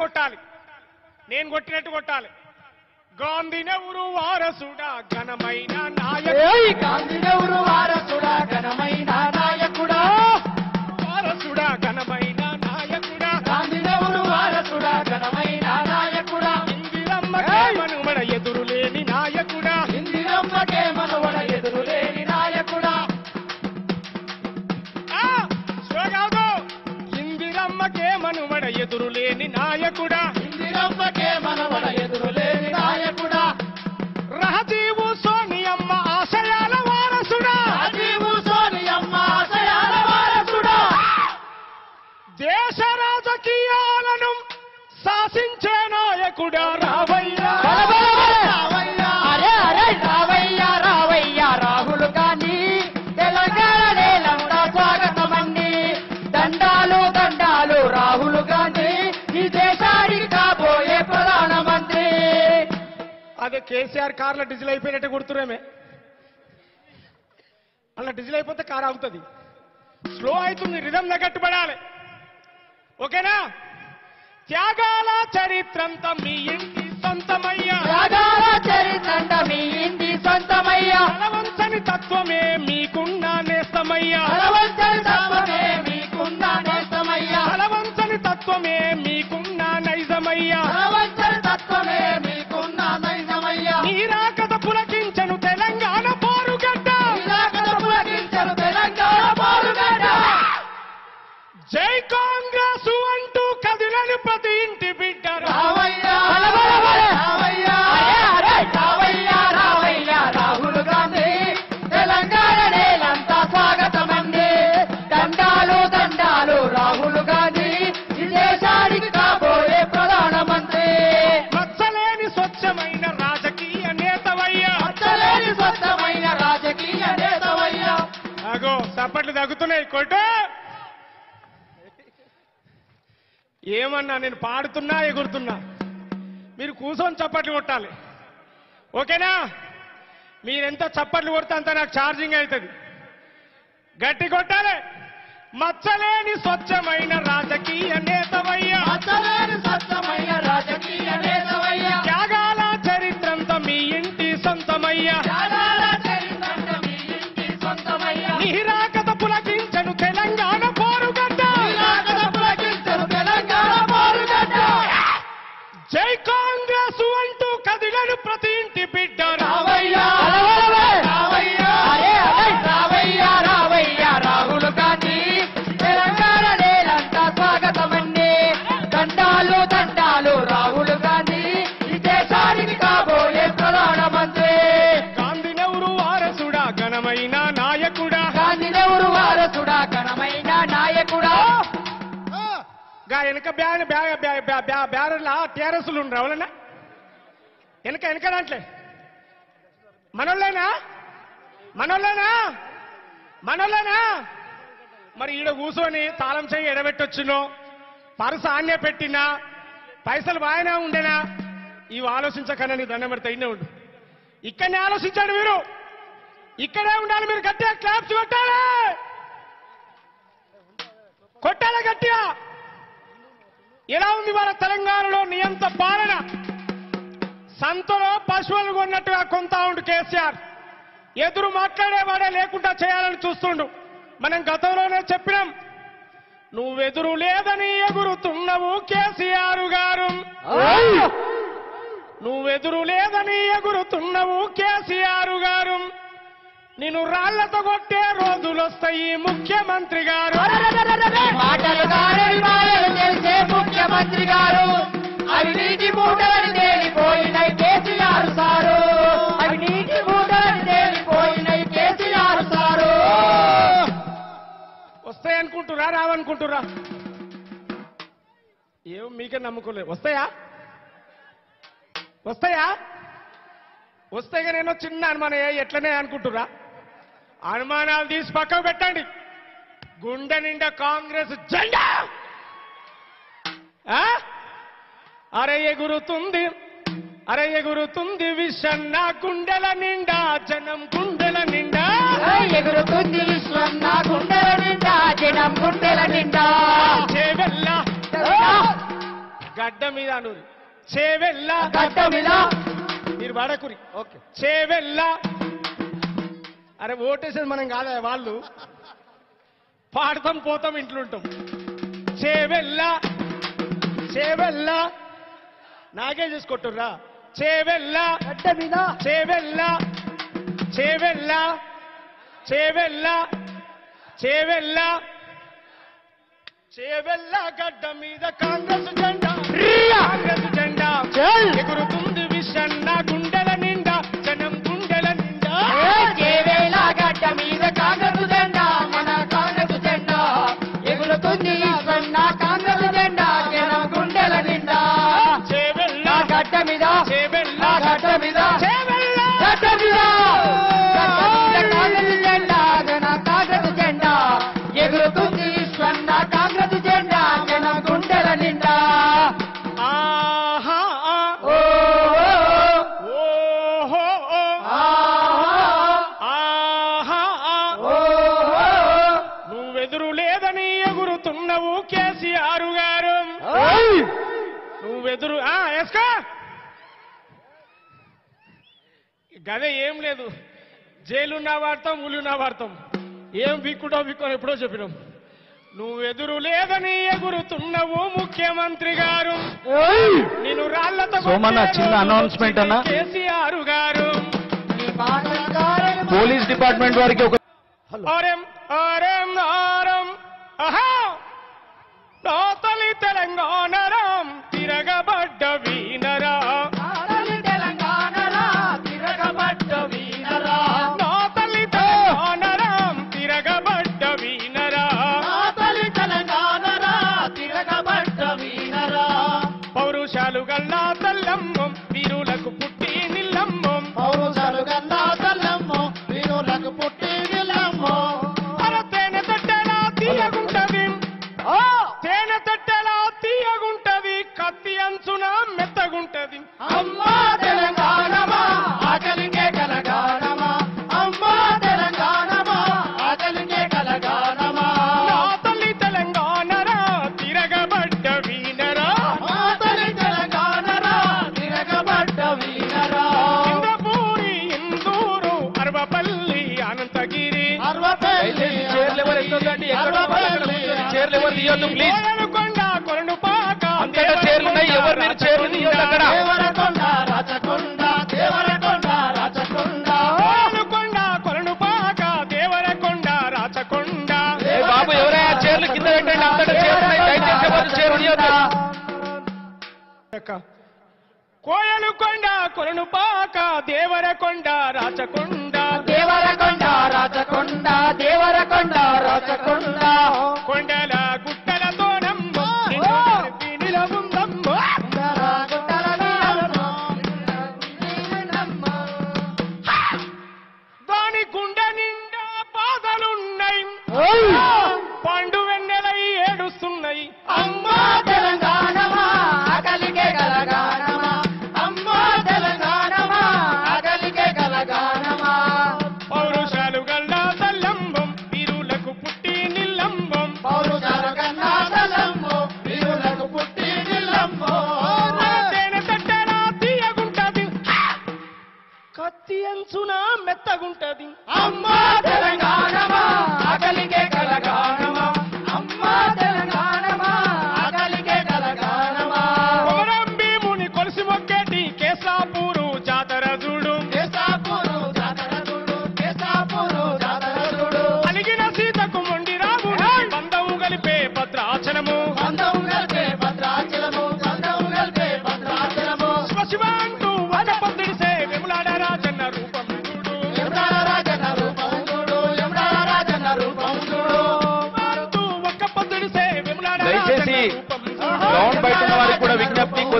కొట్టాలి. నేను కొట్టినట్టు కొట్టాలి. గాంధీనెవరు వారసుడా ఘనమైన నాయకుడు. గాంధీనెవరు వారసుడా ఘనమైన నాయకుడా. వారసుడా ఘనమైన నాయకుడా. గాంధీనెవరు వారసుడా ఘనమైన ఎదురులేని నాయకుడా. ఇందిరమ్మకే మనవడ ఎదురులేని నాయకుడా. రహజీవు సోనియమ్మ ఆశయాల వారసుడా. రాజీవు సోనియమ్మ ఆశయాల వారసుడా. దేశ రాజకీయాలను శాసించే నాయకుడా రావయ్యా. కేసీఆర్ కార్లో డీజిల్ అయిపోయినట్టు గుర్తురేమే. అలా డీజిల్ అయిపోతే కార్ ఆగుతుంది. స్లో అవుతుంది రిధం కట్టుబడాలి. ఓకేనా? త్యాగాల చరిత్రంతా మీ ఇంటి సొంతమయ్యా. త్యాగాల చరిత్రంట మీ ఇంటి సొంతమయ్యా. బలవంతని తత్వమే మీకున్న నేస్తమయ్యా. బలవంతుడి తత్వమే మీకున్న నేస్తమయ్యా. తత్వమే మీకున్న నైజమయ్యా. బలవంతుడి తత్వమే everything ఏమన్నా నేను పాడుతున్నా ఎగురుతున్నా? మీరు కూర్చొని చప్పట్లు కొట్టాలి. ఓకేనా? మీరెంత చప్పట్లు కొడితే అంత నాకు ఛార్జింగ్ అవుతుంది. గట్టి కొట్టాలి. మచ్చలేని స్వచ్ఛమైన రాజకీయ నేతవయ్యా. స్వచ్ఛమైన రాజకీయ నేతవయ్యా. త్యాగాల చరిత్రంతా మీ ఇంటి సొంతమయ్యా. త్యాగాల మీ ఇంటి సొంతమయ్యా. వారసుడా ఘనమైన నాయకుడా. గా వెనక బ్యాన్ బ్యా- బ్యా- టీఆర్ఎస్లు ఉండరు ఎవరన్నా వెనక వెనక దాంట్లే. మనోళ్ళేనా? మనోళ్ళేనా? మనోళ్ళేనా? మరి ఈడ కూర్చొని తాళం చేయి ఎడబెట్టొచ్చునో? పరుస ఆన్య పెట్టినా? పైసలు బాగానే ఉండేనా? ఇవి ఆలోచించకన్నా నీ దండం పెడితే ఇన్నే ఉండు. ఇక్కడనే ఆలోచించాడు మీరు. ఇక్కడే ఉండాలి మీరు గట్టిగా క్లాప్స్ కొట్టాలి. కొట్టాలి గట్టిగా. ఎలా ఉంది వాళ్ళ తెలంగాణలో నియంత పాలన. సంతలో పశువులు కొన్నట్టుగా కొంత ఉండు కేసీఆర్. ఎదురు మాట్లాడేవాడే లేకుండా చేయాలని చూస్తుండు. మనం గతంలోనే చెప్పినాం. నువ్వెదురు లేదని ఎగురుతున్నవు కేసీఆర్ గారు. నువ్వెదురు లేదని ఎగురుతున్నవు కేసీఆర్ గారు నిన్ను రాళ్ళతో కొట్టే రోజులొస్తాయి ముఖ్యమంత్రి గారు. మాటలు ముఖ్యమంత్రి గారు. అవినీతి మూటలని తేలిపోయినాయి కేసీఆర్ సారు. అవినీతి మూటలని తేలిపోయినాయి కేసీఆర్ సారు. వస్తాయి అనుకుంటురా రావనుకుంటురా? ఏం మీకే నమ్ముకోలేదు. వస్తాయా? వస్తాయా? వస్తే నేను చిన్న అనుమానం ఎట్లనే అనుకుంటురా? అనుమానాలు తీసి పక్కకు పెట్టండి. గుండె నిండా కాంగ్రెస్ జెండా! ఆ? అరే ఎగురుతుంది అరే ఎగురుతుంది విషన్న గుండెల నిండా జనం గుండెల నిండా. ఎగురుతుంది విశ్వం నా గుండెల నిండా జనం గుండెల నిండా. చేవెల్ల గడ్డ మీద అనూరి చేవెళ్ళ గడ్డ మీద. మీరు వాడకురి ఓకే. చేవెళ్ళ అరే ఓటేసేది మనం కాదా వాళ్ళు. పాడతాం పోతాం ఇంట్లో ఉంటాం చేవెళ్ళ చేవెళ్ళ నాకే చూసుకుంటుర్రా చేవెళ్ళ గడ్డ మీద. చేవెళ్ళ చేవెళ్ళ చేవెళ్ళ చేవెళ్ళ చేవెళ్ళ గడ్డ మీద కాంగ్రెస్ జెండా. కాంగ్రెస్ జెండా. ఎగురుతుంది విషన్న గుండెల కాంగ్రెస్ జెండా మన కాంగ్రెస్ జెండా. ఎగురుతుంది సన్న కాంగ్రెస్ జెండా జనం గుండెల నిండా గడ్డ మీద గడ్డ మీద లేదు. జైలున్నా వాడతాం ఉలున్నా వాడతాం. ఏం విక్కుడో విక్కో ఎప్పుడో చెప్పినాం. నువ్వెదురు లేదని ఎగురుతున్నవు ముఖ్యమంత్రి గారు. నేను రాళ్ళతో సోమన్న, చిన్న announcement అన్న. కేసీఆర్ గారు. పోలీస్ డిపార్ట్మెంట్ వారికి ఒక ఆరెం ఆరం అహా ప్లీజ్ అంతటా ఎవరు? మీరు చైర్లు తీయొద్దు అక్కడ దేవరకొండ రాచకొండ కొరణుపాక దేవరకొండ రాచకొండ బాబు ఎవరైనా చైర్లు కింద పెట్టండి. అంతటా దయచేసి ఎవరు రాచకొండ దేవరకొండ రాచకొండ కొండల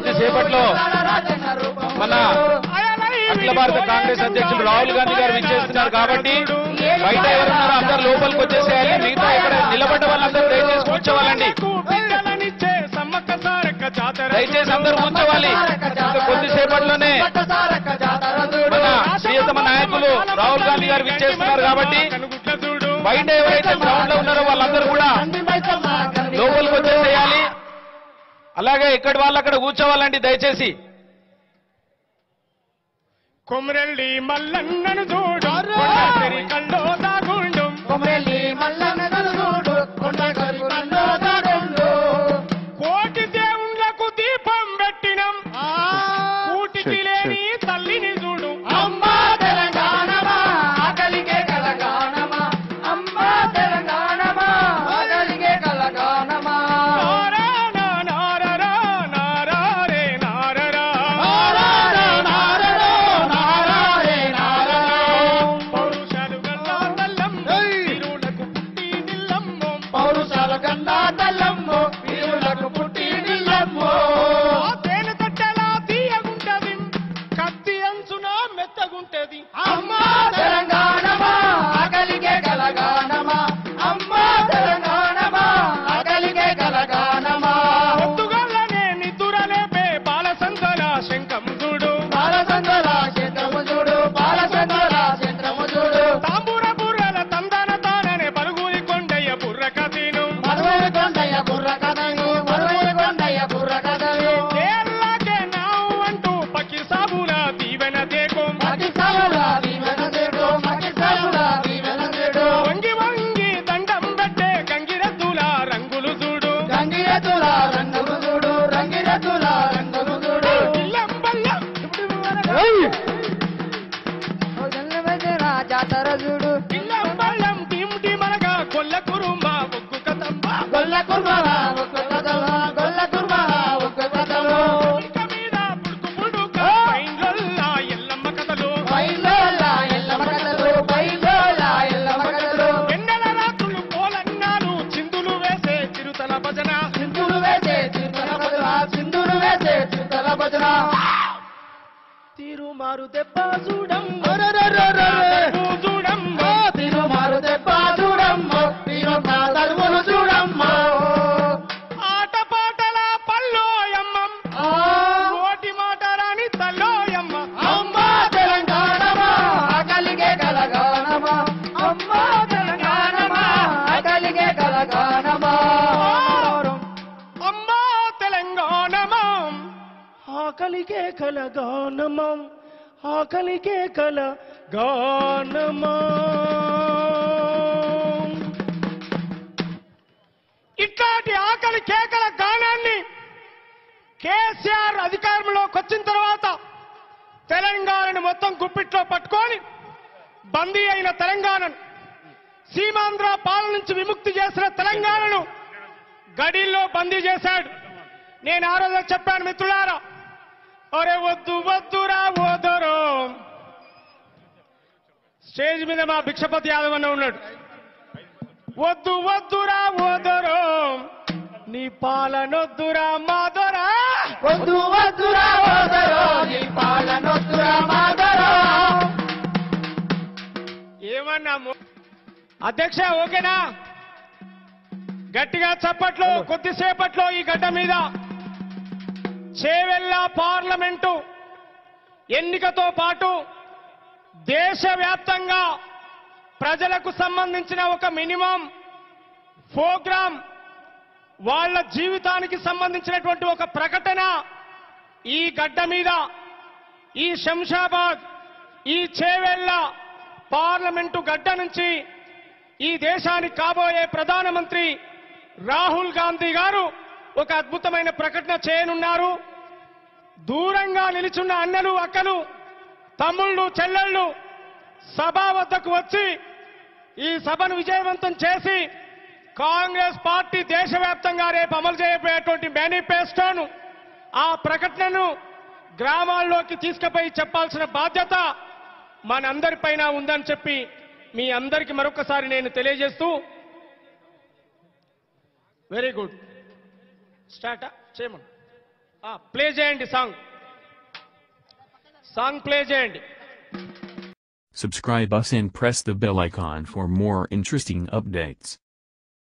కొద్దిసేపట్లో మన అఖిల భారత కాంగ్రెస్ అధ్యక్షులు రాహుల్ గాంధీ గారు విచ్చేస్తున్నారు కాబట్టి బయట ఎవరున్నారో అందరు లోపలికి వచ్చేసేయాలి. మిగతా ఇక్కడ నిలబడ్డ వాళ్ళందరూ దయచేసి కూర్చోవాలండి. దయచేసి అందరూ కూర్చోవాలి. కొద్దిసేపట్లోనే మన ప్రియతమ నాయకులు రాహుల్ గాంధీ గారు విచ్చేస్తున్నారు కాబట్టి బయట ఎవరైతే గ్రౌండ్లో ఉన్నారో వాళ్ళందరూ కూడా అలాగే ఇక్కడి వాళ్ళు అక్కడ కూర్చోవాలండి దయచేసి. కొమరెల్లి మల్లన్నను చూడు కొండసిరి కల్లో దాగుండు. కొమ్రెల్లి మల్లన్న చూడు కొండ కరికొండో దాగుండు. కోటి దేవుళ్ళకు దీపం పెట్టినం. కూటికి లేని తల్లిని రంగిరతుల రంగులు రంగిరతులా తిరుమారు దెబ్బ చూడం చూడమ్మ తిరుమారు దెబ్బ చూడమ్మో తిరు తలుపులు చూడమ్మో ఆట పాటల పల్లోయమ్మం నోటి మాట రాని తల్లోయమ్మ అమ్మా తెలంగాణమా ఆకలిగే కలగానమా అమ్మా తెలంగాణమా ఆకలిగే కలగానమా అమ్మా తెలంగాణమా ఆకలికే కల గానమం ఆకలికే కల గానమా. ఇట్లాంటి ఆకలి కేకల గానాన్ని కేసీఆర్ అధికారంలోకి వచ్చిన తర్వాత తెలంగాణను మొత్తం గుప్పిట్లో పట్టుకొని బందీ అయిన తెలంగాణను సీమాంధ్ర పాలన నుంచి విముక్తి చేసిన తెలంగాణను గడిల్లో బందీ చేశాడు. నేను ఆ రోజు చెప్పాను మిత్రులారా ఒరే వద్దు వద్దురా ఓదరో. స్టేజ్ మీద మా భిక్షపతి యాదవ్ అన్న ఉన్నాడు. వద్దు వద్దురా ఓదరో. నీ పాలనొద్దురా మాదరా వద్దు వద్దురా ఓదరో. నీ పాలనొద్దురా మాదరో ఏమన్నాము అధ్యక్ష ఓకేనా? గట్టిగా చప్పట్లు కొద్దిసేపట్లో ఈ గడ్డ మీద చేవెళ్ళ పార్లమెంటు ఎన్నికతో పాటు దేశవ్యాప్తంగా ప్రజలకు సంబంధించిన ఒక మినిమం ప్రోగ్రాం వాళ్ళ జీవితానికి సంబంధించినటువంటి ఒక ప్రకటన ఈ గడ్డ మీద ఈ శంషాబాద్ ఈ చేవెళ్ళ పార్లమెంటు గడ్డ నుంచి ఈ దేశానికి కాబోయే ప్రధానమంత్రి రాహుల్ గాంధీ గారు ఒక అద్భుతమైన ప్రకటన చేయనున్నారు. దూరంగా నిలుచున్న అన్నలు అక్కలు తమ్ముళ్ళు చెల్లెళ్ళు సభ వద్దకు వచ్చి ఈ సభను విజయవంతం చేసి కాంగ్రెస్ పార్టీ దేశవ్యాప్తంగా రేపు అమలు చేయబోయేటువంటి మేనిఫెస్టోను ఆ ప్రకటనను గ్రామాల్లోకి తీసుకుపోయి చెప్పాల్సిన బాధ్యత మనందరిపైన ఉందని చెప్పి మీ అందరికీ మరొకసారి నేను తెలియజేస్తూ వెరీ గుడ్. స్టార్ట్? చేయమను. ప్లే చేయండి సాంగ్ సాంగ్ ప్లే చేయండి Subscribe us and press the bell icon for more interesting updates.